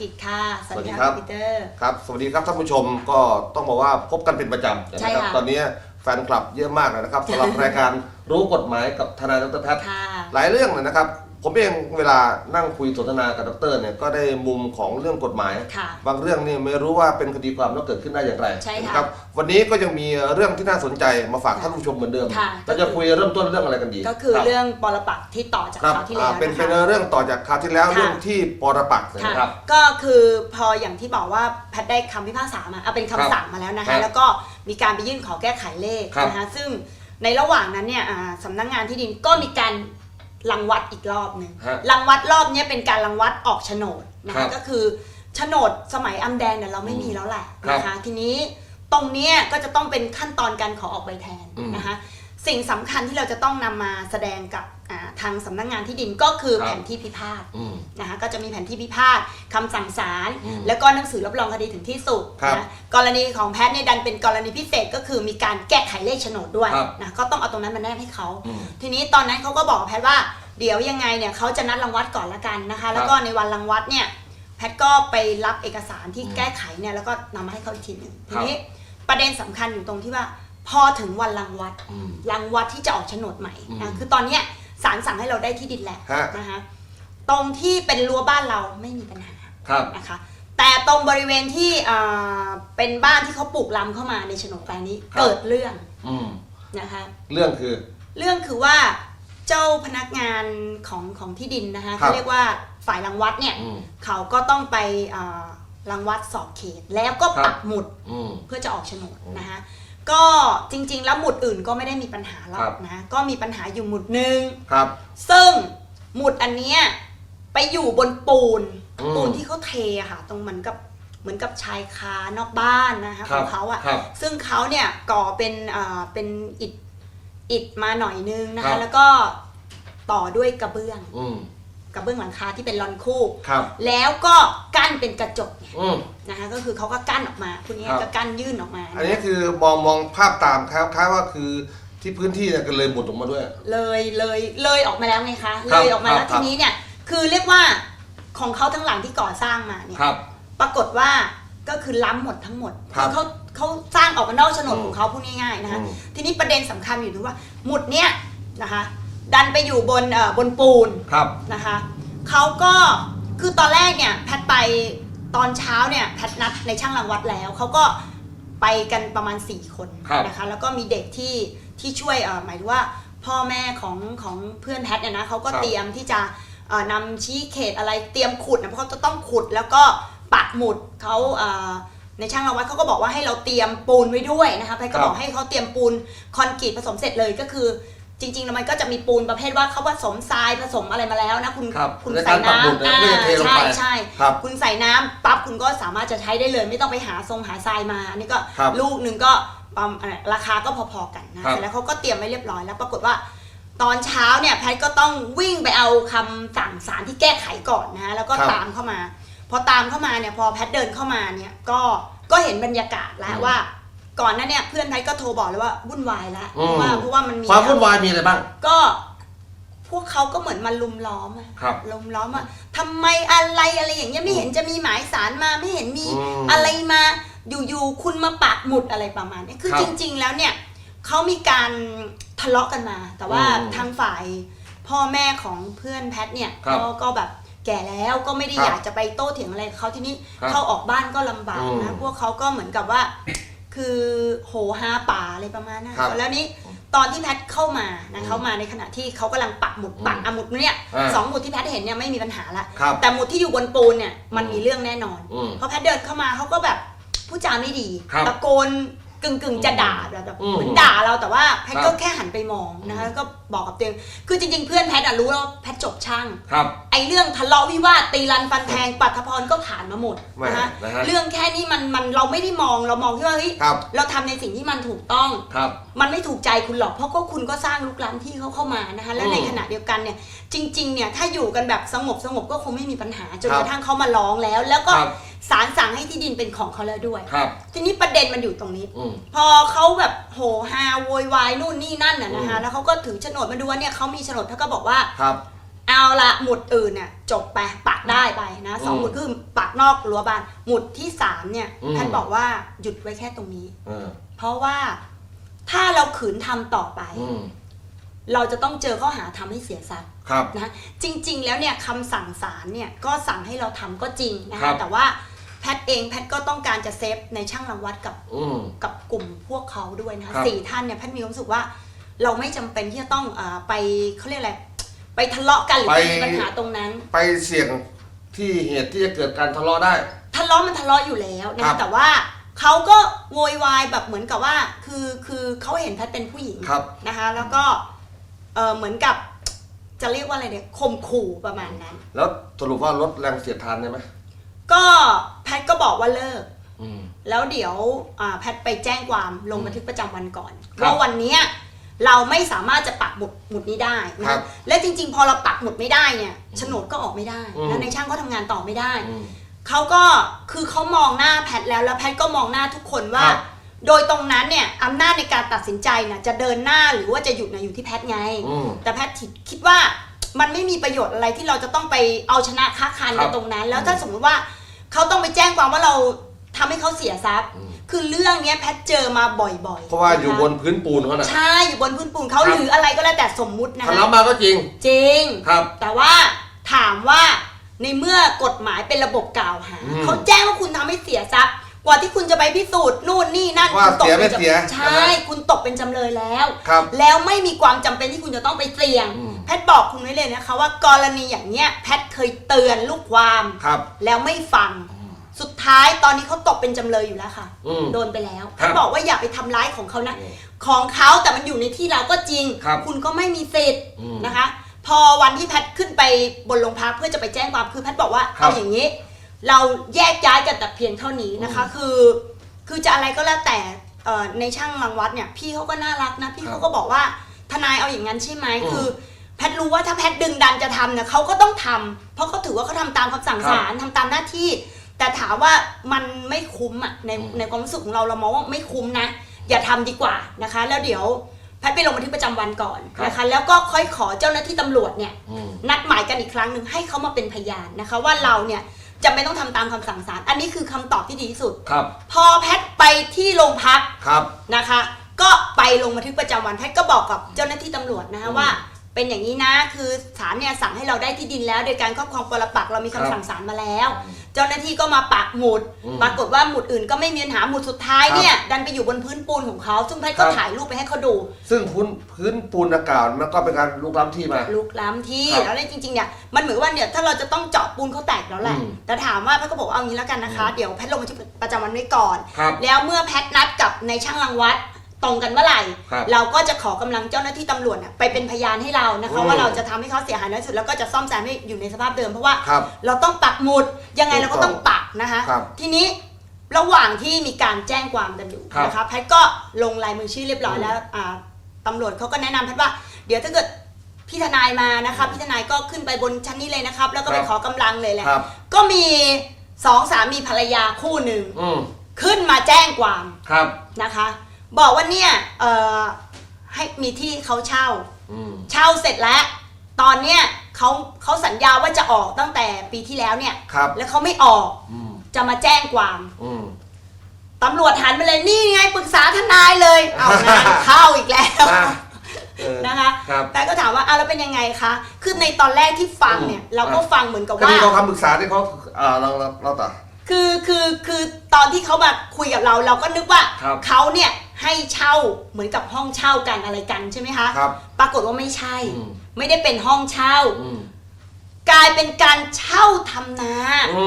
กิจค่ะสวัสดีครับณปีเตอร์ครับ สวัสดีครับท่านผู้ชมก็ต้องบอกว่าพบกันเป็นประจำใช่นะครับค่ะตอนนี้แฟนคลับเยอะมากเลยนะครับสำหรับรายการรู้กฎหมายกับทนายดรแพทย์ค่ะหลายเรื่องเลยนะครับ ผมเองเวลานั่งคุยสนทนากับดรเนี่ยก็ได้มุมของเรื่องกฎหมาย ค่ะ บางเรื่องนี่ไม่รู้ว่าเป็นคดีความแล้วเกิดขึ้นได้อย่างไรใช่ค่ะนะครับ วันนี้ก็ยังมีเรื่องที่น่าสนใจมาฝากค่ะท่านผู้ชมเหมือนเดิมค่ะ เราจะคุยเริ่มต้นเรื่องอะไรกันดีก็คือรับ เรื่องปรปักษ์ที่ต่อจากครับคราวที่อ่าแล้วเป็นนะเป็นคะ เรื่องต่อจากคราวที่แล้วค่ะ เรื่องที่ปรปักษ์ค่ะนะครับ ก็คือพออย่างที่บอกว่าแพทย์ได้คำพิพากษามาเอาเป็นครัคำบสั่งมาแล้วนะครัคะ บแล้วก็มีการไปยื่นขอแก้ไขเลขครับนะคะซึ่งในระหว่างนั้นเนี่ยอ่าสำนักงานที่ดินก็มีการ รังวัดอีกรอบหนึ่งฮะรังวัดรอบเนี้ยเป็นการรังวัดออกโฉนดนะครัคะบก็คือโฉนดสมัยอำแดงเนี่ยเราไม่มีแล้วแหละครับนะคะทีนี้ตรงเนี้ยก็จะต้องเป็นขั้นตอนการขอออกใบแทนอืมนะคะ สิ่งสำคัญที่เราจะต้องนำมาแสดงกับอ่าทางสำนักงานที่ดินก็คือครับ แผนที่พิพาทอืม นะคะก็จะมีแผนที่พิพาทคำสั่งศาลอืมแล้วก็หนังสือรับรองคดีถึงที่สุดครับนะกรณีของแพทย์เนี่ยดันเป็นกรณีพิเศษก็คือมีการแก้ไขเลขโฉนดด้วยครับ นะก็ต้องเอาตรงนั้นมาแนบให้เขา อืม ทีนี้ตอนนั้นเขาก็บอกแพทย์ว่าเดี๋ยวยังไงเนี่ยเขาจะนัดรังวัดก่อนละกันนะคะ แล้วก็ในวันรังวัดเนี่ยแพทย์ก็ไปรับเอกสารที่อืมแก้ไขเนี่ยแล้วก็นำมาให้เขาอีกทีหนึ่งคทีรับนี้ประเด็นสำคัญอยู่ตรงที่ว่า พอถึงวันรังวัดอืม รังวัดที่จะออกโฉนดใหม่อืนะมคือตอนเนี้ยศาลสั่งให้เราได้ที่ดินแล้วฮะ นะคะตรงที่เป็นรั้วบ้านเราไม่มีปัญหาครับ นะคะ แต่ตรงบริเวณที่อ่าเป็นบ้านที่เขาปลูกล้ำเข้ามาในโฉนดแปลงนี้ครับ เกิดเรื่องอืมนะคะ เรื่องคือ เรื่องคือว่าเจ้าพนักงานของของที่ดินนะคะครับ เขาเรียกว่าฝ่ายรังวัดเนี่ยอืม เขาก็ต้องไปอ่ารังวัดสอบเขต แล้วก็ครับปักหมุดอืม เพื่อจะออกโฉนดอืมนะคะ ก็จริง ๆ แล้วหมุดอื่นก็ไม่ได้มีปัญหาหรอครักบ นะ ก็มีปัญหาอยู่หมุดหนึ่ง ครับ ซึ่งหมุดอันเนี้ยไปอยู่บนปูน อืมปูนที่เขาเทอะค่ะ ตรงเหมือนกับเหมือนกับชายคานอกบ้านนะคะคขรัอบงเขาอะครับซึ่งเขาเนี่ยก่อเป็นอ่าเป็นอิฐอิฐมาหน่อยนึงนะครัคะ บ แล้วก็ต่อด้วยกระเบื้อง อืม กระเบื้องหลังคาที่เป็นลอนคู่ ครับแล้วก็กั้นเป็นกระจกอืม นะคะก็คือเขาก็กั้นออกมาคุณนี้ครับ ก็กั้นยื่นออกมาอันนี้คือมองมองภาพตามคล้ายคล้ายว่าคือที่พื้นที่เนี่ยก็เลยหมุดออกมาด้วย เลยเลยเลยออกมาแล้วไงคะคเลรับยออกมาแล้วครัทีบนี้เนี่ยคือเรียกว่าของเขาทั้งหลังที่ก่อสร้างมาเนี่ย ครับ ปรากฏว่าก็คือล้ำหมดทั้งหมดครับเขาเขาสร้างออกมานอกโฉนดอืมของเขาพูดง่ายๆนะคะอืมทีนี้ประเด็นสำคัญอยู่ที่ว่าหมุดเนี้ยนะคะ ดันไปอยู่บนเอ่อบนปูนครับ นะคะเขาก็คือตอนแรกเนี่ยแพทย์ไปตอนเช้าเนี่ยแพทย์นัดในช่างรังวัดแล้วเขาก็ไปกันประมาณ 4 คนครับนะคะแล้วก็มีเด็กที่ที่ช่วยเอ่อหมายถึงว่าพ่อแม่ของของเพื่อนแพทย์เนี่ยนะเขาก็ครับ เตรียมที่จะเอ่อนำชี้เขตอะไรเตรียมขุดนะเพราะเขาจะต้องขุดแล้วก็ปักหมุดเขาเอ่อในช่างรังวัดเขาก็บอกว่าให้เราเตรียมปูนไว้ด้วยนะคะแพทย์ก็ครับบอกให้เขาเตรียมปูนคอนกรีตผสมเสร็จเลยก็คือ จริงๆแล้วมันก็จะมีปูนประเภทว่าเขาผสมทรายผสมอะไรมาแล้วนะคุณครับคุณในใส่การปักหมุดน้ำเนี่ยเพื่อจะเทลงใช่ไปใช่ครับคุณใส่น้ำปั๊บคุณก็สามารถจะใช้ได้เลย ไม่ต้องไปหาทรงหาทรายมาอันนี้ก็ครับลูกหนึ่งก็ประมาณอะราคาก็พอๆกันนะครับ เสร็จแล้วเขาก็เตรียมไว้เรียบร้อยแล้ว ปรากฏว่า ตอนเช้าเนี่ยแพทย์ก็ต้องวิ่งไปเอาคำสั่งศาลที่แก้ไขก่อนนะฮะแล้วก็ครับตามเข้ามา พอตามเข้ามาเนี่ยพอแพทย์เดินเข้ามาเนี่ยก็ก็เห็นบรรยากาศแล้วอืม ว่า ก่อนหนั้นเนี่ยเพื่อนแพทย์ก็โทรบอกเลยว่าวุ่นวายแล้วอืมเพราะว่าเพราะว่ามันมี ความวุ่นวายมีอะไรบ้าง ก็พวกเขาก็เหมือนมาลุมล้อมอะครับลุมล้อมอะทำไมอะไรอะไรอย่างเงี้ยไม่เห็นจะมีหมายสารมาไม่เห็นมีอืมอะไรมาอยู่ๆคุณมาปักหมุดอะไรประมาณเนี้ยคือครับจริง ๆ แล้วเนี่ยเขามีการทะเลาะกันมา แต่ว่าอืมทางฝ่ายพ่อแม่ของเพื่อนแพทเนี่ยครับก็ก็แบบแก่แล้วก็ไม่ได้ครับอยากจะไปโต้เถียงอะไรกับเขาทีนี้ครับเข้าออกบ้านก็ลำบากอืนะมพวกเขาก็เหมือนกับว่า คือโหฮาป่าอะไรประมาณนั้นครับ แล้วนี้ตอนที่แพทเข้ามานะเข้ามาในขณะที่เขากำลังปักหมุดอืมปักอะหมุดเนี่ยอ่า สองหมุดที่แพทเห็นเนี่ยไม่มีปัญหาละ ครับ แต่หมุดที่อยู่บนปูนเนี่ยมันมีเรื่องแน่นอน อืมพอแพทเดินเข้ามาเขาก็แบบพูดจาไม่ดีครับ ตะโกน กึ่งกึ่งๆจะด่าแบบแบบอืมเหมือนด่าเราแต่ว่าแพทครับก็แค่หันไปมองนะคะแล้วก็บอกกับตัวเองคือจริง ๆ เพื่อนแพทอะรู้แล้ววาแพทจบช่างครับไอ้เรื่องทะเลาะวิวาทตีรันฟันแทงปัทพรก็ผ่านมาหมดแหม่นะคะนะฮะเรื่องแค่นี้มันมันเราไม่ได้มองเรามองที่ว่าเฮ้ยครับเราทำในสิ่งที่มันถูกต้องครับมันไม่ถูกใจคุณหรอกเพราะก็คุณก็สร้างลุกล้ำที่เขาเข้ามานะคะและอืมในขณะเดียวกันเนี่ยจริง ๆ เนี่ยถ้าอยู่กันแบบสงบสงบก็คงไม่มีปัญหาจนครับกระทั่งเขามาร้องแล้ว แล้วก็ครับ ศาลสั่งให้ที่ดินเป็นของเขาแล้วด้วย ครับ ทีนี้ประเด็นมันอยู่ตรงนี้ อืม พอเขาแบบโหฮาโวยวายนู่นนี่นั่นน่ะนะคะ อืม แล้วเขาก็ถือโฉนดมาดูว่าเนี่ยเขามีโฉนดเขาก็บอกว่า ครับ เอาละหมุดอื่นเนี่ยจบไปปักได้ไปนะสองอืมหมุดคือปักนอกรั้วบ้านหมุดที่สามเนี่ยอืมแพทย์บอกว่าหยุดไว้แค่ตรงนี้ เออเพราะว่าถ้าเราขืนทำต่อไป อืมเราจะต้องเจอข้อหาทำให้เสียทรัพย์ครับ นะจริง ๆ แล้วเนี่ยคำสั่งศาลเนี่ยก็สั่งให้เราทำก็จริงนะครัคะบ แต่ว่า แพทย์เองแพทย์ก็ต้องการจะเซฟในช่างรังวัดกับอืม กับกลุ่มพวกเขาด้วยนะคะครับสี่ท่านเนี่ยแพทย์มีความรู้สึกว่าเราไม่จำเป็นที่จะต้องอาไปเขาเรียกอะไรไปทะเลาะกันหรือไปไปมีปัญหาตรงนั้น ไปเสี่ยงที่เหตุที่จะเกิดการทะเลาะได้ ทะเลาะมันทะเลาะอยู่แล้วนะครัคะบแต่ว่าเขาก็โวยวายแบบเหมือนกับว่า คือคือเขาเห็นแพทย์เป็นผู้หญิงครับนะคะ แล้วก็เออเหมือนกับจะเรียกว่าอะไรเนี่ยข่มขู่ประมาณนั้น แล้วสรุปว่าลดแรงเสียดทานได้ไหมก็แพ ทย์ก็บอกว่าเลิก อืม แล้วเดี๋ยวอ่าแพทย์ไปแจ้งความลงบันทึกประจำวันก่อนครับว่าวันเนี้ยเราไม่สามารถจะปักหมุดหมุดนี้ได้ครันะบและจริง ๆ พอเราปักหมุดไม่ได้เนี่ยโฉนดก็ออกไม่ได้อืม แล้วในช่างก็ทำงานต่อไม่ได้ อืม เขาก็คือเขามองหน้าแพทย์แล้วแล้วแพทย์ก็มองหน้าทุกคนว่า ครับ โดยตรงนั้นเนี่ยอำนาจในการตัดสินใจนะจะเดินหน้าหรือว่าจะหยุดนะอยู่ที่แพทย์ไง อืม แต่แพทย์คิดว่ามันไม่มีประโยชน์อะไรที่เราจะต้องไปเอาชนะค้าคานครักันบตรงนั้น แล้วถ้าสมมติว่า เขาต้องไปแจ้งความว่าเราทำให้เขาเสียทรัพย์อืมคือเรื่องเนี้ยแพทย์เจอมาบ่อยๆเพราะว่าอยู่คบนพื้นปูนเขาน่ะ ใช่อยู่บนพื้นปูนเขาครับ หรืออะไรก็แล้วแต่สมมุตินะทะคะเลาะมาก็จริง จริง ครับ แต่ว่าถามว่าในเมื่อกฎหมายเป็นระบบกล่าวหาอืมเขาแจ้งว่าคุณทำให้เสียทรัพย์ กว่าที่คุณจะไปพิสูจน์นู่นนี่นั่นว่าคุณตกเสียเป็ไม่นจำเสียใช่คุณตกเป็นจำเลยแล้ว ครับแล้วไม่มีความจำเป็นที่คุณจะต้องไปเสี่ยง อืมแพ ทย์บอกคุณไว้เลยนะคะ ว่ากรณีอย่างเนี้ยแพทย์เคยเตือนลูกความ ครับ แล้วไม่ฟัง สุดท้ายตอนนี้เขาตกเป็นจำเลยอยู่แล้วค่ะ อืมโดนไปแล้วคแพรับทย์บอกว่าอย่าไปทำร้ายของเขานะอืมของเขาแต่มันอยู่ในที่เราก็จริงครับณก็ไม่มีสิทธิ์อืมนะคะ พอวันที่แพทย์ขึ้นไปบนโรงพักเพื่อจะไปแจ้งความคือแพทย์บอกว่าครับเอาอย่างนี้ เราแยกย้ายกันแต่เพียงเท่านี้นะคะ คือ คือจะอะไรก็แล้วแต่เอ่อในช่างรังวัดเนี่ยพี่เขาก็น่ารักนะพี่ครับเขาก็บอกว่าทนายเอาอย่างนั้นใช่ไหมอืม คือ แพทย์รู้ว่าถ้าแพทย์ดึงดันจะทำเนี่ยเขาก็ต้องทำเพราะเขาถือว่าเขาทำตามคำสั่งครับศาลทำตามหน้าที่ แต่ถามว่ามันไม่คุ้มอะในอืม ในความรู้สึกของเราเรามองว่าไม่คุ้มนะ อย่าทำดีกว่านะคะ แล้วเดี๋ยวแพทย์ไปลงบันทึกประจำวันก่อนนะคะ แล้วก็ค่อยขอเจ้าหน้าที่ตำรวจเนี่ย อืม นัดหมายกันอีกครั้งหนึ่งให้เขามาเป็นพยานนะคะ ว่าเราเนี่ยจะไม่ต้องทำตามคำสั่งศาลอันนี้คือคำตอบที่ดีที่สุด ครับ พอแพทย์ไปที่โรงพักครับ นะคะ ก็ไปลงบันทึกประจำวันแพทย์ก็บอกกับเจ้าหน้าที่ตำรวจนะคะอืมว่า เป็นอย่างนี้นะคือศาลเนี่ยสั่งให้เราได้ที่ดินแล้ว โดยการครอบครองปรปักษ์เรามีคำครับสั่งศาลมาแล้ว เจ้าหน้าที่ก็มาปักหมุด อืมปรากฏว่าหมุดอื่นก็ไม่มีปัญหาหมุดสุดท้ายเนี่ยดันไปอยู่บนพื้นปูนของเขา ซึ่งแพทย์ก็ครับ ถ่ายรูปไปให้เขาดู ซึ่งพื้นพื้นปูนอากาศมันก็เป็นการลุกล้ำที่มา ลุกล้ำที่ครับแล้วเนี่ยจริงๆเนี่ยมันเหมือนว่าเนี่ยถ้าเราจะต้องเจาะปูนเขาแตกแล้วแหละอืมแต่ถามว่าแพทย์ก็บอกว่าเอางี้แล้วกันนะคะ เดี๋ยวแพทย์ลงบันทึกประจำวันไว้ก่อน ครับแล้วเมื่อแพทย์นัดกับในช่างรังวัด ตรงกันเมื่อไหร่ ครับเราก็จะขอกำลังเจ้าหน้าที่ตำรวจน่ะไปเป็นพยานให้เรานะคะ อืมว่าเราจะทำให้เขาเสียหายน้อยสุดแล้วก็จะซ่อมแซมให้อยู่ในสภาพเดิมเพราะว่าครับเราต้องปักหมุดยังไงถูกเราก็ต้องปักนะคะ ครับทีนี้ระหว่างที่มีการแจ้งความกันอยู่ครับ นะคะแพทย์ก็ลงลายมือชื่อเรียบร้อยแล้วอ่าตำรวจเขาก็แนะนำแพทย์ว่า เดี๋ยวถ้าเกิดพี่ทนายมานะคะพี่ทนายก็ขึ้นไปบนชั้นนี้เลยนะครับ แล้วก็ไปครับขอกำลังเลยแหละครับ ก็มีสองสามีภรรยาคู่หนึ่ง อืมขึ้นมาแจ้งความ ครับ นะคะ บอกว่าเนี่ยเอ่อให้มีที่เขาเช่า อืมเช่าเสร็จแล้ว ตอนเนี้ยเขาเขาสัญญาว่าจะออกตั้งแต่ปีที่แล้วเนี่ย ครับ แล้วเขาไม่ออกอืมจะมาแจ้งความอืม ตำรวจหันมาเลยนี่ไงปรึกษาทนายเลยเอางานเข้าอีกแล้ว อะเออนะคะ ครับ แต่ก็ถามว่าอ้าวแล้วเป็นยังไงคะ คือในตอนแรกที่ฟังเนี่ย อืม เราก็ฟังเหมือนกับก็ว่ามีเขาคำปรึกษาที่เขาอ่าเราเราเราต่อ คือคือคือตอนที่เขามาคุยกับเรา เราก็นึกว่าครับ เขาเนี่ย ให้เช่าเหมือนกับห้องเช่ากันอะไรกันใช่ไหมคะครับปรากฏว่าไม่ใช่ อืม ไม่ได้เป็นห้องเช่า อืมกลายเป็นการเช่าทำนา อื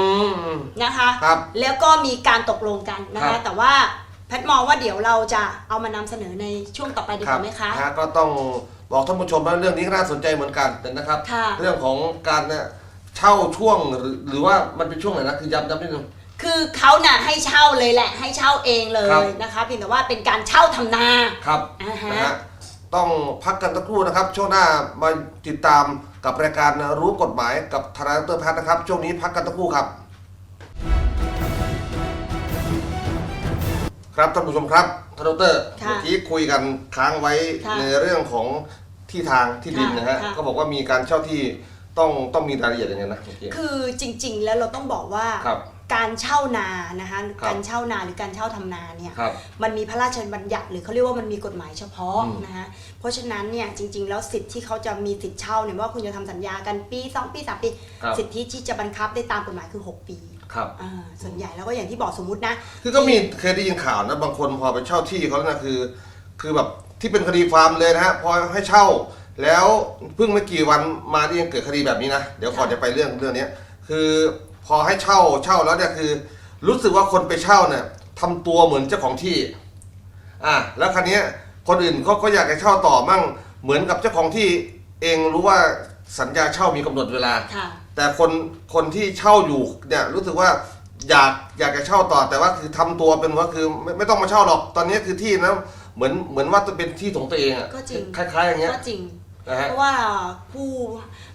ม นะคะ ครับแล้วก็มีการตกลงกันนะครัคะ บ แต่ว่าแพทย์มองว่าเดี๋ยวเราจะเอามานำเสนอในช่วงต่อไปดีกว่าไหมคะ ฮะก็ต้องบอกท่านผู้ชมว่าเรื่องนี้ก็น่าสนใจเหมือนกันนะครับ ค่ะ เรื่องของการเนี่ยเช่าช่วงหรือหรือว่ามันเป็นช่วงไหนนะคือย้ำย้ำนิดนึง คือเขาน่ะให้เช่าเลยแหละ ให้เช่าเองเลครัยบ นะคะเพียงแต่ว่าเป็นการเช่าทำนา ครับอ่าฮะ นะฮะต้องพักกันสักครู่นะครับ ช่วงหน้ามาติดตามกับรายการรู้กฎหมายกับทนายดรแพทย์นะครับ ช่วงนี้พักกันสักครู่ครับ ครับท่านผู้ชมครับท่านดรค่ะเมื่อกี้คุยกันค้างไว้ค่ะในเรื่องของที่ทางที่ดินนะฮะค่ะก็บอกว่ามีการเช่าที่ต้องต้องมีรายละเอียดยังไงนะเมื่อกี้ คือจริงๆ แล้วเราต้องบอกว่าครับ การเช่านานะคะครับการเช่านาหรือการเช่าทำนาเนี่ยครับมันมีพระราชบัญญัติหรือเขาเรียกว่ามันมีกฎหมายเฉพาะอืมนะคะเพราะฉะนั้นเนี่ยจริง ๆ แล้วสิทธิ์ที่เขาจะมีสิทธิ์เช่าเนี่ยว่าคุณจะทำสัญญากันปีสองปีสามปี ครับ สิทธิที่จะบังคับได้ตามกฎหมายคือ6ปีครับ อ่าส่วนใหญ่แล้วก็อย่างที่บอกสมมุตินะ คือก็มีเคยได้ยินข่าวนะบางคนพอไปเช่าที่เขาแล้วนะคือ คือแบบที่เป็นคดีความเลยนะฮะพอให้เช่า แล้วเพิ่งไม่กี่วันมาที่ยังเกิดคดีแบบนี้นะเดี๋ยวก่อนจะไปเรื่องเรื่องเนี้ยคือ พอให้เช่าเช่าแล้วเนี่ยคือ รู้สึกว่าคนไปเช่าเนี่ยทำตัวเหมือนเจ้าของที่ อะแล้วครั้นี้ยคนอื่นเขาก็อยากจะเช่าต่อมั่งเหมือนกับเจ้าของที่เองรู้ว่าสัญญาเช่ามีกำหนดเวลาค่ะแต่คนคนที่เช่าอยู่เนี่ยรู้สึกว่าอยากอยากจะเช่าต่อแต่ว่าคือทำตัวเป็นว่าคือไม่ไม่ต้องมาเช่าหรอกตอนนี้คือที่นะเหมือนเหมือนว่าจะเป็นที่ของตัวเองอะก็จริงคล้ายๆอย่างเงี้ยก็จริงนะฮะเพราะว่าผู้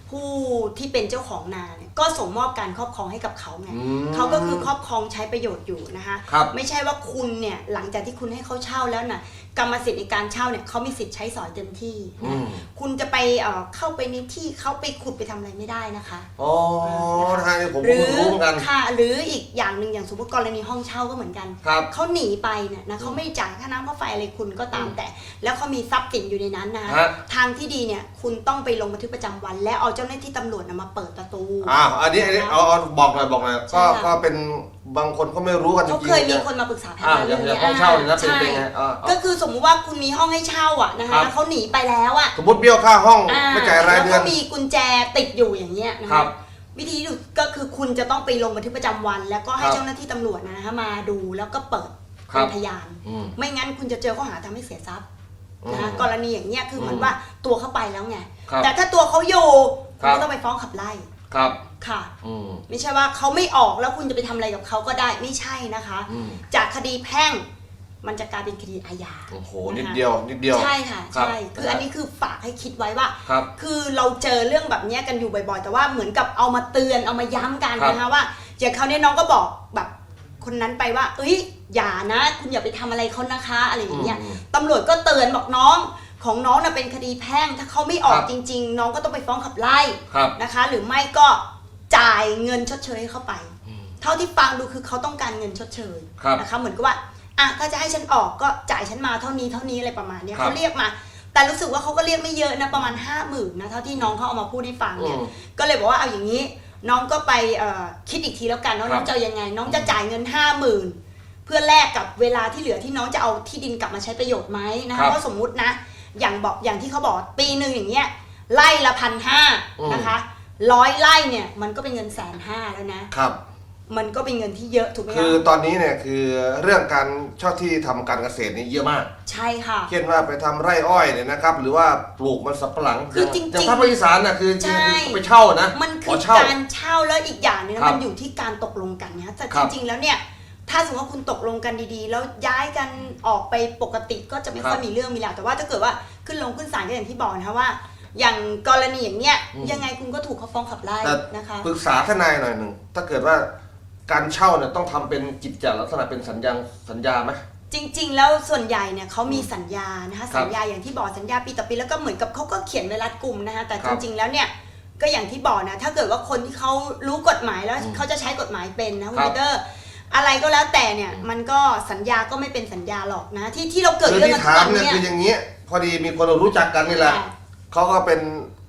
ผู้ที่เป็นเจ้าของนาเนี่ยก็ส่งมอบการครอบครองให้กับเขาไงอืมเขาก็คือครอบครองใช้ประโยชน์อยู่นะคะ ครับ ไม่ใช่ว่าคุณเนี่ยหลังจากที่คุณให้เขาเช่าแล้วน่ะ กรรมสิทธิ์ในการเช่าเนี่ยเขามีสิทธิ์ใช้สอยเต็มที่ อืม คุณจะไปเอ่อเข้าไปในที่เขาไปขุดไปทำอะไรไม่ได้นะคะ อ๋อนะฮะนี่ผมหรืก็เพิ่งรู้เหมือนกัน ค่ะ หรืออีกอย่างหนึ่งอย่างสมมติกรณีห้องเช่าก็เหมือนกันครับเขาหนีไปเนี่ยนะเขาไม่จ่ายค่าน้ำค่าไฟอะไรคุณก็ตามแต่ แล้วเขามีทรัพย์สินอยู่ในนั้นนะฮะ ทางที่ดีเนี่ยคุณต้องไปลงบันทึกประจำวัน และเอาเจ้าหน้าที่ตำรวจนะมาเปิดประตู อ้าวอันนี้อันนี้เอาเอาบอกหน่อยบอกหน่อยใช่ก็ค่ะ ก็เป็นบางคนก็ไม่รู้กันจริเขางๆเคยมีนี่คนมาปรึกษาแพทอ่าย์อย่างอย่างเรื่ห้องเช่าเนี่ยนะเป็นใช่เป็นไงอ่าก็คือสมมุติว่าคุณมีห้องให้เช่าอะนะครัคะบแล้วเขาหนีไปแล้วอะสมมติเบี้ยวค่าห้องอ่าไม่จ่ายรายเดือนแล้วก็มีกุญแจติดอยู่อย่างเงี้ยนะครัคะบวิธีดูก็คือคุณจะต้องไปลงบันทึกประจำวัน แล้วก็ให้ครับเจ้าหน้าที่ตำรวจนะคะมาดูแล้วก็เปิดครัเป็บ นพยาน อืม ไม่งั้นคุณจะเจอข้อหาทำให้เสียทรัพย์นะคะอืมกรณีอย่างเงี้ยคือเหมืออืนมว่าตัวเขาไปแล้วไง ครับแต่ถ้าตัวเขาอยู่คคุรัณบก็ต้องไปฟ้องขับไล่ ครับ ค่ะ อืม ไม่ใช่ว่าเขาไม่ออกแล้วคุณจะไปทำอะไรกับเขาก็ได้ไม่ใช่นะคะ อืม จากคดีแพ่ง มันจะกลายเป็นคดีอาญาโอ้โหนะคะนิดเดียวนิดเดียว ใช่ค่ะครับใช่คืออันนี้คือฝากให้คิดไว้ว่า ครับคือเราเจอเรื่องแบบเนี้ยกันอยู่บ่อยๆ แต่ว่าเหมือนกับเอามาเตือนเอามาย้ำกันครับนะคะว่าอย่างเขาวเนี่ยน้องก็บอกแบบคนนั้นไปว่า เอ้ยอย่านะ คุณอย่าไปทำอะไรเขานะคะอะไรอย่างเงี้ยอืมตำรวจก็เตือนบอกน้องของน้องน่ะเป็นคดีแพ่ง ถ้าเขาไม่ออกครับ จริง ๆ น้องก็ต้องไปฟ้องขับไล่ครับ นะคะ หรือไม่ก็ จ่ายเงินชดเชยให้เขาไป อืม เท่าที่ฟังดูคือเขาต้องการเงินชดเชยครับนะคะเหมือนกับว่าอะถ้าจะให้ฉันออกก็จ่ายฉันมาเท่านี้เท่านี้อะไรประมาณเนี้ยครับ เขาเรียกมา แต่รู้สึกว่าเขาก็เรียกไม่เยอะนะประมาณห้าหมื่นนะเท่าที่น้องเขาเอามาพูดให้ฟังอืเนี่ยมก็เลยบอกว่าเอาอย่างนี้น้องก็ไปเอ่อคิดอีกทีแล้วกันว่าครับน้องจะเอายังไง น้องจะจ่ายเงินห้าหมื่นเพื่อแลกกับเวลาที่เหลือที่น้องจะเอาที่ดินกลับมาใช้ประโยชน์ไหมนะครัคะบเพราะสมมุตินะ อย่างบอกอย่างที่เขาบอกปีหนึ่งอย่างเงี้ยไล่ละพันห้าอืมนะคะ ร้อยไร่เนี่ยมันก็เป็นเงินแสนห้าแล้วนะ ครับ มันก็เป็นเงินที่เยอะถูกไหมคือคะตอนนี้เนี่ยคือเรื่องการเช่าที่ทำการเกษตรนี่เยอะมาก ใช่ค่ะ เช่นว่าไปทำไร่อ้อยเนี่ยนะครับ หรือว่าปลูกมันสับปะหลังคือจริงๆอย่างภาคอีสานน่ะคือจริงใช่ๆต้องไปเช่านะมันขคือเช่า การเช่าแล้วอีกอย่างหนึงครันะบมันอยู่ที่การตกลงกันนะแต่ครัจบริงๆแล้วเนี่ย ถ้าสมมติว่าคุณตกลงกันดีๆ แล้วย้ายกันออกไปปกติก็จะไม่ค่อยครับมีเรื่องมีราวแต่ว่าถ้าเกิดว่าขึ้นลงขึ้นศาลก็อย่างที่บอกนะคะว่า อย่างกรณีอย่างเนี้ยอืม ยังไงคุณก็ถูกเขาฟ้องขับไล่แต่นะคะ ปรึกษาทนายหน่อยหนึ่ง ถ้าเกิดว่าการเช่าเนี่ยต้องทำเป็นกิจจลักษณะเป็นสัญญาสัญญาไหม จริง ๆ แล้วส่วนใหญ่เนี่ยเขามีสัญญานะคะครับสัญญาอย่างที่บอกสัญญาปีต่อปีแล้วก็เหมือนกับเขาก็เขียนไว้รัดกลุ่มนะคะแต่ครัจบริง ๆ แล้วเนี่ยก็อย่างที่บอกนะถ้าเกิดว่าคนที่เขารู้กฎหมายแล้วอืมเขาจะใช้กฎหมายเป็นนะคุณครับ ปีเตอร์อะไรก็แล้วแต่เนี่ยอืมมันก็สัญญาก็ไม่เป็นสัญญาหรอกนะที่ที่เราเกิดคือเรื่องที่กันทุกถามวันเนี่ยเนี่ย คืออย่างนี้พอดีมีคนเรารู้จักกันนี่แหละ ค่ะ เขาก็เป็น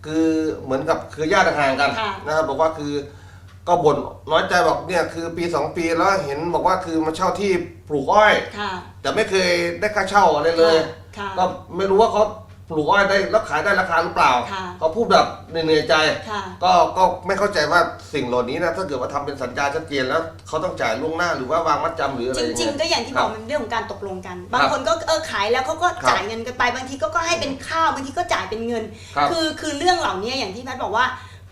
คือเหมือนกับคือญาติห่างกันค่ะ นะครับบอกว่าคือก็บ่นน้อยใจบอกเนี่ยคือปีสองปีแล้วเห็นบอกว่าคือมาเช่าที่ปลูกอ้อย ค่ะ แต่ไม่เคยได้ค่าเช่าอะไรเลย ค่ะ ก็ไม่รู้ว่าเขา ปลูกอ้อยได้แล้วขายได้ราคาหรือเปล่าค่ะ เขาพูดแบบเหนื่อยๆใจ ค่ะ ก็ก็ไม่เข้าใจว่าสิ่งเหล่านี้นะถ้าเกิดว่าทำเป็นสัญญาชัดเจนแล้วเขาต้องจ่ายล่วงหน้าหรือว่าวางมัดจำหรืออะไรจยังไงริง ๆ ก็อย่างที่คบรัอบกมันเรื่องของการตกลงกัน บางครับคนก็เออขายแล้วเขาก็ครับจ่ายเงินกันไป บางทีก็ก็ให้เป็นข้าว บางทีก็จ่ายเป็นเงิน ครับ คือคือเรื่องเหล่านี้อย่างที่แพทย์บอกว่า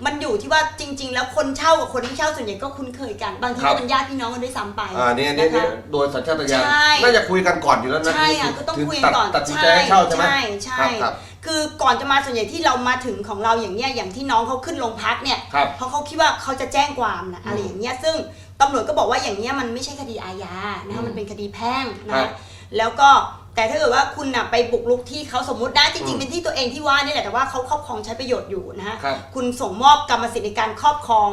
มันอยู่ที่ว่าจริง ๆ แล้วคนเช่ากับคนที่เช่าส่วนใหญ่ก็คุ้นเคยกัน บางทีครัก็บเป็นญาติพี่น้องกันด้วยซ้ำไปอ่าเนี่ยเนี่ยนะเนี่ยคะ โดยสัญชาตญาณใช่ น่าจะคุยกันก่อนอยู่แล้วนะใช่ค่ะถึก็ต้องถึคุยกันก่อนตัดตัดสินใจให้เช่าใช่ไหม ใช่ใช่ครับครับคือก่อนจะมาส่วนใหญ่ที่เรามาถึงของเราอย่างเนี้ยอย่างที่น้องเขาขึ้นโรงพักเนี่ยครับเพราะเขาคิดว่าเขาจะแจ้งความนะอืมอะไรอย่างเงี้ยซึ่งตำรวจก็บอกว่าอย่างเงี้ยมันไม่ใช่คดีอาญานะอืคะมมันเป็นคดีแพ่งครันะบแล้วก็ แต่ถ้าเกิดว่าคุณน่ะไปบุกรุกที่เขาสมมติได้จอืริงมๆเป็นที่ตัวเองที่ว่านี่แหละแต่ว่าเขาครอบครองใช้ประโยชน์อยู่นะฮะครับ คุณส่งมอบกรรมสิทธิ์ในการครอบครอง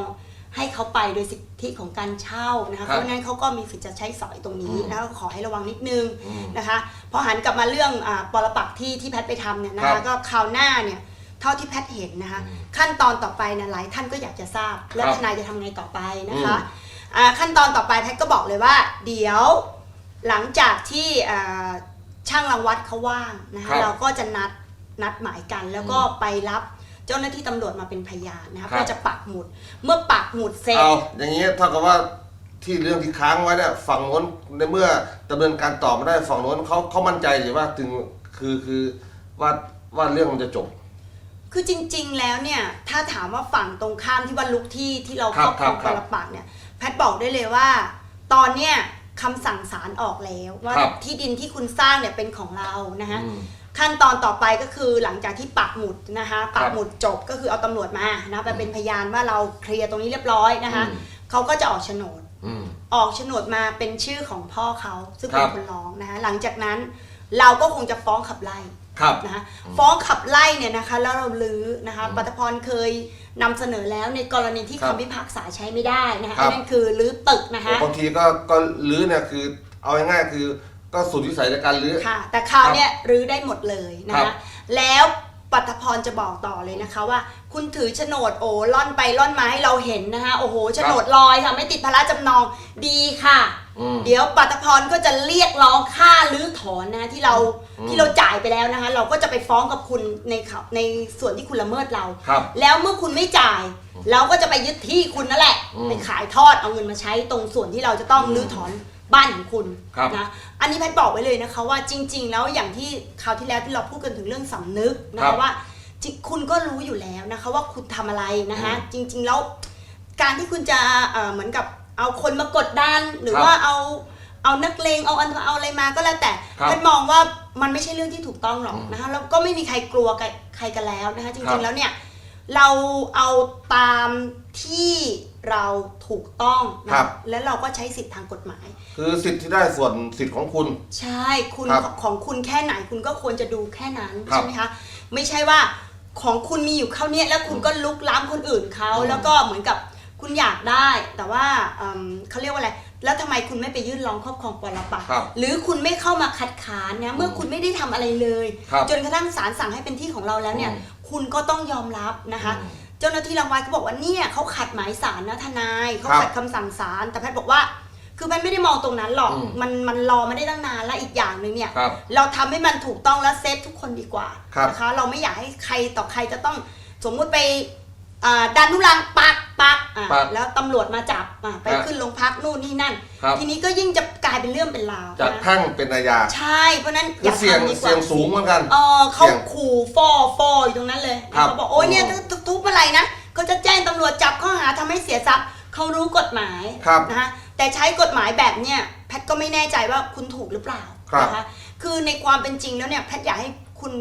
ให้เขาไปโดยสิทธิของการเช่านะคะครับเพราะฉะนั้นเขาก็มีสิทธิ์จะใช้สอยตรงนี้อืมนะคะขอให้ระวังนิดนึงอืม นะคะพอหันกลับมาเรื่องอาปรปักษ์ที่ที่แพทย์ไปทำเนี่ยนะครัคะบก็คราวหน้าเนี่ยเท่าที่แพทย์เห็นนะคะอืมขั้นตอนต่อไปเนี่ยหลายท่านก็อยากจะทราบ แล้วครับทนายจะทำไงต่อไปนะคะอืมอ่าขั้นตอนต่อไปแพทย์ก็บอกเลยว่า เดี๋ยว หลังจากที่อ่า ช่างรังวัดเขาว่างนะครัคะบเราก็จะนัดนัดหมายกัน แล้วก็อืมไปรับเจ้าหน้าที่ตำรวจมาเป็นพยานนะคะครับเพื่อจะปักหมุดเมื่อปักหมุดเสร็จ เอาอย่างนี้เท่ากับว่าที่เรื่องที่ค้างไว้เนี่ยฝั่งโน้นในเมื่อดำเนินการต่อไม่ได้ฝั่งโน้นเขาเขามั่นใจหรือว่าถึงคือคือว่าว่าเรื่องมันจะจบ คือจริง ๆ แล้วเนี่ย ถ้าถามว่าฝั่งตรงข้ามที่ว่าลุกที่ที่เราครัคบรอบครองครับปรปักษ์เนี่ย แพทย์บอกได้เลยว่า ตอนเนี้ย คำสั่งศาลออกแล้ว ว่าครับที่ดินที่คุณสร้างเนี่ยเป็นของเรานะคะอืมขั้นตอนต่อไปก็คือหลังจากที่ปักหมุดนะคะปักครับหมุดจบก็คือเอาตำรวจมานะไปเป็นพยานว่าเราเคลียร์ตรงนี้เรียบร้อยนะคะอืม เขาก็จะออกโฉนด อืม ออกโฉนดมาเป็นชื่อของพ่อเขาซึ่งคเป็รันบคนร้องนะคะหลังจากนั้นเราก็คงจะฟ้องขับไล่ครับ นะคะฟ้องขับไล่เนี่ยนะคะแล้วเราลื้อนะคะอืม ปัตภพรเคย นำเสนอแล้วในกรณีที่ครับคำพิพากษาใช้ไม่ได้นะคะครับ อันนั่นคือลื้อตึกนะคะ บางทีก็ก็ลื้อเนี่ยคือเอาง่ายๆคือก็สุดวิสัยในการลื้อ ค่ะ แต่คราวเนี้ยรื้อได้หมดเลยนะครัคะบ แล้วปัตภพรจะบอกต่อเลยนะคะว่า คุณถือโฉนดโอ้ล่อนไปล่อนมาให้เราเห็นนะคะโอ้โหโฉนดลอยค่ะไม่ติดพระราชจำนองดีค่ะ อืม เดี๋ยวปัตภพรก็จะเรียกร้องค่ารื้อถอนนะที่เราอืมที่เราจ่ายไปแล้วนะคะ เราก็จะไปฟ้องกับคุณในเขาในส่วนที่คุณละเมิดเรา ครับแล้วเมื่อคุณไม่จ่าย เราก็จะไปยึดที่คุณนั่นแหละอืมไปขายทอดเอาเงินมาใช้ตรงส่วนที่เราจะต้องอืมรื้อถอนบ้านของคุณครับ นะอันนี้แพทย์บอกไว้เลยนะคะว่าจริง ๆ แล้วอย่างที่คราวที่แล้วที่เราพูดกันถึงเรื่องสำนึกนะครัคะบว่าจริงคุณก็รู้อยู่แล้วนะคะว่าคุณทำอะไรนะคะอืมจริงๆแล้ว การที่คุณจะเอ่อเหมือนกับ เอาคนมากดดันหรือครับว่าเอาเอานักเลงเอาอันเอาอะไรมาก็แล้วแต่ครับแพทย์มองว่ามันไม่ใช่เรื่องที่ถูกต้องหรอกอืมนะคะแล้วก็ไม่มีใครกลัวใครใครกันแล้วนะคะจครัริงบๆแล้วเนี่ยเราเอาตามที่เราถูกต้องนะครับ และเราก็ใช้สิทธิทางกฎหมาย คือสิทธิ์ที่ได้ส่วนสิทธิ์ของคุณ ใช่คุณครับของของคุณแค่ไหนคุณก็ควรจะดูแค่นั้นครับใช่ไหมคะไม่ใช่ว่าของคุณมีอยู่เท่านี้แล้วคุณก็ลุกล้ำคนอื่นเขาอืมแล้วก็เหมือนกับ คุณอยากได้แต่ว่าเอิ่มเขาเรียกว่าอะไร แล้วทำไมคุณไม่ไปยื่นร้องครอบครองปรปักษ์ครับหรือคุณไม่เข้ามาคัดค้านนะเมื่อคุณไม่ได้ทำอะไรเลย ครับจนกระทั่งศาลสั่งให้เป็นที่ของเราแล้วเนี่ย อืม คุณก็ต้องยอมรับนะคะ อืม เจ้าหน้าที่รางวัลเขาบอกว่าเนี่ยเขาขัดหมายสารนะทนายเขาครับขัดคำสั่งศาลแต่แพทย์บอกว่า คือแพทย์ไม่ได้มองตรงนั้นหรอกอืม มันมันรอมาได้ตั้งนานแล้วอีกอย่างหนึ่งเนี่ย ครับ เราทำให้มันถูกต้องและเซฟทุกคนดีกว่าครับนะคะ เราไม่อยากให้ใครต่อใครจะต้องสมมุติไป อ่าดันทุลังปักปักอะปักแล้วตำรวจมาจับอะไปครับขึ้นโรงพักนู่นนี่นั่น ครับ ทีนี้ก็ยิ่งจะกลายเป็นเรื่องเป็นราวจากนะแพ่งเป็นอาญาใช่เพราะฉะนั้นอคือย่างเสี่ยงทำดีกว่า เสี่ยงสูงเหมือนกัน เออเขาเสี่ยงขู่ฟอฟออยู่ตรงนั้นเลยครับเขาบอกโอ้ยเนี่ยอืมทุบทุบอะไรนะเขาจะแจ้งตำรวจจับข้อหาทำให้เสียทรัพย์เขารู้กฎหมายครับนะคะแต่ใช้กฎหมายแบบเนี้ยแพทย์ก็ไม่แน่ใจว่าคุณถูกหรือเปล่าครับ นะคะคือในความเป็นจริงแล้วเนี่ยแพทย์อยากให้คุณ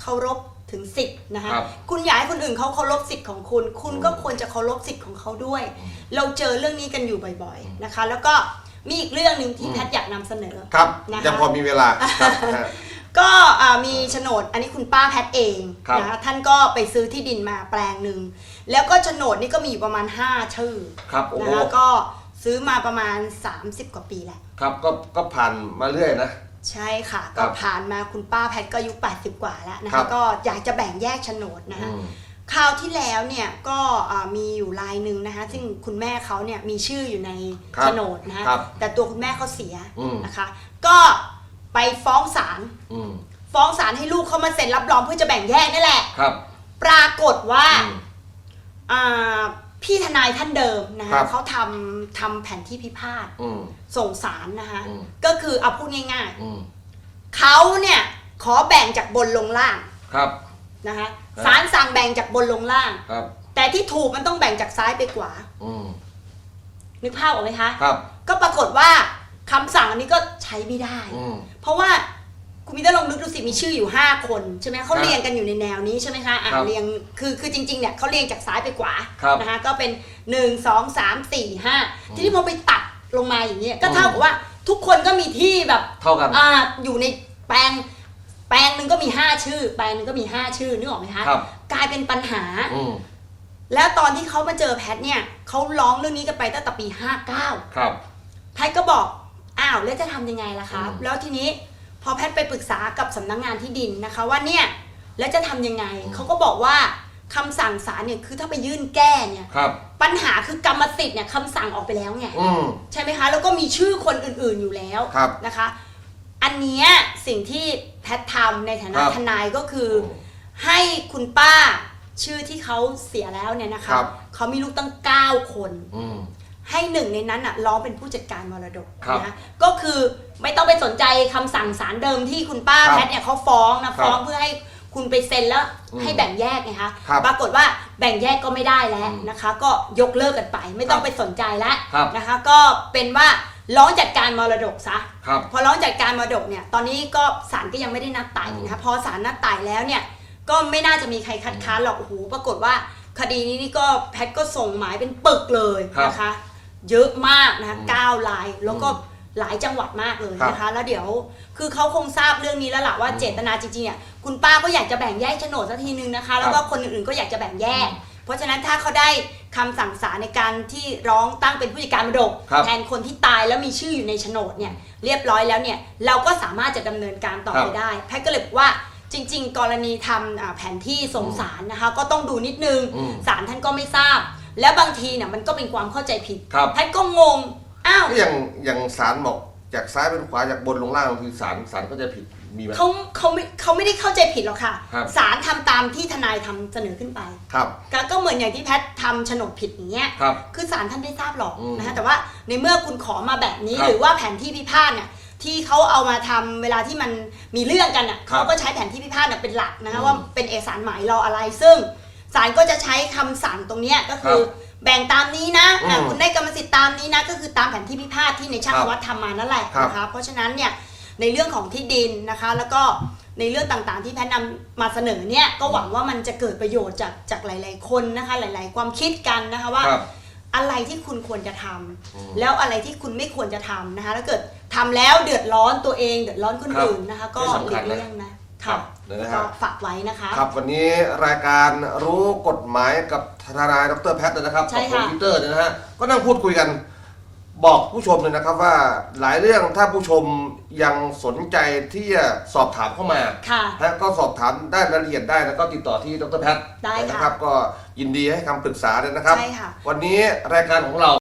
เคารพ ถึงสิทธิ์นะคะครับคุณอยากให้คนอื่นเขาเคารพสิทธิ์ของคุณ คุณก็ควรจะเคารพสิทธิ์ของเขาด้วย เราเจอเรื่องนี้กันอยู่บ่อยๆนะคะ แล้วก็มีอีกเรื่องหนึ่งที่อืม แพทย์อยากนำเสนอ ครับนะคะ ยังพอมีเวลาครับนะฮะ ก็อ่ามีโฉนดอันนี้คุณป้าแพทย์เองครับ นะคะท่านก็ไปซื้อที่ดินมาแปลงหนึ่งแล้วก็โฉนดนี่ก็มีอยู่ประมาณ 5 ชื่อครับโอ้นะคะก็ซื้อมาประมาณ 30 กว่าปีแหละ ครับก็ก็ผ่านมาเรื่อยนะ ใช่ค่ะ ครัก็บผ่านมาคุณป้าแพทย์ก็อายุ 80 กว่าแล้วนะครัคะบ ก็อยากจะแบ่งแยกโฉนดนะคะ อืม คราวที่แล้วเนี่ยก็อ่ามีอยู่รายหนึ่งนะคะ ซึ่งคุณแม่เขาเนี่ยมีชื่ออยู่ในครับโฉนดนะคะครับแต่ตัวคุณแม่เขาเสียอืม นะคะ ก็ไปฟ้องศาลอืมฟ้องศาลให้ลูกเขามาเซ็นรับรองเพื่อจะแบ่งแยกนั่นแหละ ครับปรากฏว่าอืม อ่า พี่ทนายท่านเดิมนะครัคะบ เขาทำทำแผนที่พิพาทอืม ส่งศาลนะคะอืม ก็คือเอาพูดง่ายอืมๆเขาเนี่ยขอแบ่งจากบนลงล่างครับ นะคะครับ ศาลสั่งแบ่งจากบนลงล่าง ครับแต่ที่ถูกมันต้องแบ่งจากซ้ายไปขวา อืมนึกภาพออกไหมคะ ครับก็ปรากฏว่าคำสั่งอันนี้ก็ใช้ไม่ได้ อืมเพราะว่า คุณมิเตอร์ลองนึกดูสิมีชื่ออยู่ 5 คนใช่ไหมเขาครับเรียงกันอยู่ในแนวนี้ใช่ไหมคะอ่าครับเรียงคือคือจริงๆเนี่ยเขาเรียงจากซ้ายไปขวาครับนะคะก็เป็น 1 2 3 4 5 ทีนี้พอไปตัดลงมาอย่างเงี้ยก็เท่าอืมกับว่าทุกคนก็มีที่แบบเท่ากันอ่าอยู่ในแปลง แปลงหนึ่งก็มีห้าชื่อ แปลงหนึ่งก็มีห้าชื่อนึกออกไหมคะครับ กลายเป็นปัญหา อืมแล้วตอนที่เขามาเจอแพทเนี่ยเขาร้องเรื่องนี้กันไปตั้งแต่ปี 59 ครับ แพทย์ก็บอก อ้าว แล้วจะทำยังไงล่ะครับ อืมแล้วทีนี้ พอแพทย์ไปปรึกษากับสำนักงานที่ดินนะคะว่าเนี่ยแล้วจะทำยังไงอืมเขาก็บอกว่าคำสั่งศาลเนี่ยคือถ้าไปยื่นแก้เนี่ย ครับ ปัญหาคือกรรมสิทธิ์เนี่ยคำสั่งออกไปแล้วไง อืม ใช่ไหมคะ แล้วก็มีชื่อคนอื่นๆอยู่แล้วครับนะคะ อันเนี้ยสิ่งที่แพทย์ทำในฐานะครับทนายก็คือให้คุณป้าชื่อที่เขาเสียแล้วเนี่ยนะคะครับ เขามีลูกตั้ง 9 คน อืม ให้หนึ่งในนั้นอะร้องเป็นผู้จัดการมรดกครับ นะก็คือ ไม่ต้องไปสนใจคำสั่งศาลเดิมที่คุณป้าครับแพทย์เนี่ยเขาฟ้องนะครับฟ้องเพื่อให้คุณไปเซ็นแล้วอืมให้แบ่งแยกไงคะครับปรากฏว่าแบ่งแยกก็ไม่ได้แล้วอืมนะคะ ก็ยกเลิกกันไป ไม่ต้องครับไปสนใจแล้วครับ นะคะ ก็เป็นว่าร้องจัดการมรดกซะ ครับ พอร้องจัดการมรดกเนี่ย ตอนนี้ก็ศาลก็ยังไม่ได้นัดไต่นะคะ พอศาลนัดไต่แล้วเนี่ย ก็ไม่น่าจะมีใครคัดค้านหรอก โอ้โห ปรากฏว่าคดีนี้นี่ก็แพทย์ก็ส่งหมายเป็นปึกเลยนะคะ เยอะมากนะคะอืมเก้าลาย แล้วก็อืม หลายจังหวัดมากเลยครับนะคะ แล้วเดี๋ยวคือเขาคงทราบเรื่องนี้แล้วล่ะว่าอืมเจตนาจริงๆเนี่ยคุณป้าก็อยากจะแบ่งแยกโฉนดสักทีนึงนะคะ แล้วก็คนอื่นๆก็อยากจะแบ่งแยกอืมเพราะฉะนั้นถ้าเขาได้คำสั่งศาลในการที่ร้องตั้งเป็นผู้จัดการมรดก ครับแทนคนที่ตายแล้วมีชื่ออยู่ในโฉนดเนี่ยเรียบร้อยแล้วเนี่ยเราก็สามารถจะดำเนินการต่อครับไปได้แพทย์ก็เลยบอกว่าจริง ๆ กรณีทำอ่าแผนที่ส่งสารนะคะ ก็ต้องดูนิดนึงอืมศาลท่านก็ไม่ทราบ แล้วบางทีเนี่ยมันก็เป็นความเข้าใจผิดครับ แพทย์ก็งง อ้าวก็อย่างอย่างสารบอกจากซ้ายเป็นขวาจากบนลงล่างคือสารสารก็จะผิดมีไหม เขาเขาไม่เขาไม่ได้เข้าใจผิดหรอกค่ะครับ ศาลทำตามที่ทนายทำเสนอขึ้นไปครับก็ก็เหมือนอย่างที่แพทย์ทำโฉนดผิดอย่างเงี้ย ครับ คือศาลท่านไม่ทราบหรอกอืมนะคะแต่ว่าในเมื่อคุณขอมาแบบนี้ครับหรือว่าแผนที่พิพาทเนี่ยที่เขาเอามาทำเวลาที่มันมีเรื่องกันอะครับเขาก็ใช้แผนที่พิพาทเนี่ยเป็นหลักนะคะอืมว่าเป็นเอกสารหมายรออะไรซึ่งศาลก็จะใช้คำสั่งตรงเนี้ยก็คือ แบ่งตามนี้นะอะอืมคุณได้กรรมสิทธิ์ตามนี้นะ ก็คือตามแผนที่พิพาทที่ในช่างครับวัดทำมานั่นแหละครับ นะคะ เพราะฉะนั้นเนี่ยในเรื่องของที่ดินนะคะ แล้วก็ในเรื่องต่างๆที่แพทย์นำมาเสนอเนี่ยก็หวังว่ามันจะเกิดประโยชน์จากจากหลาย ๆ คนนะคะ หลาย ๆ ความคิดกันนะคะว่า ครับ อะไรที่คุณควรจะทำอืมแล้วอะไรที่คุณไม่ควรจะทำนะคะถ้าเกิดทำแล้วเดือดร้อนตัวเอง เดือดร้อนคนครับอื่นนะคะ ก็ที่สำหลีคัญกนะ เลี่ยงนะ ครัค่ะบเดี๋ยวนะคก็รับฝากไว้นะคะ ครับวันนี้รายการรู้กฎหมายกับทนายดรแพทย์นะครับใช่กับค่ะคอมพิวเตอร์เนี่ยนะฮะก็นั่งพูดคุยกัน บอกผู้ชมเลยนะครับว่าหลายเรื่องถ้าผู้ชมยังสนใจที่จะสอบถามเข้ามา ค่ะ ฮะก็สอบถามได้รายละเอียดได้แล้วก็ติดต่อที่ดรแพทย์ได้ค่ะนะครับ ก็ยินดีให้คำปรึกษาเลยนะครับ ใช่ค่ะ วันนี้รายการของเรา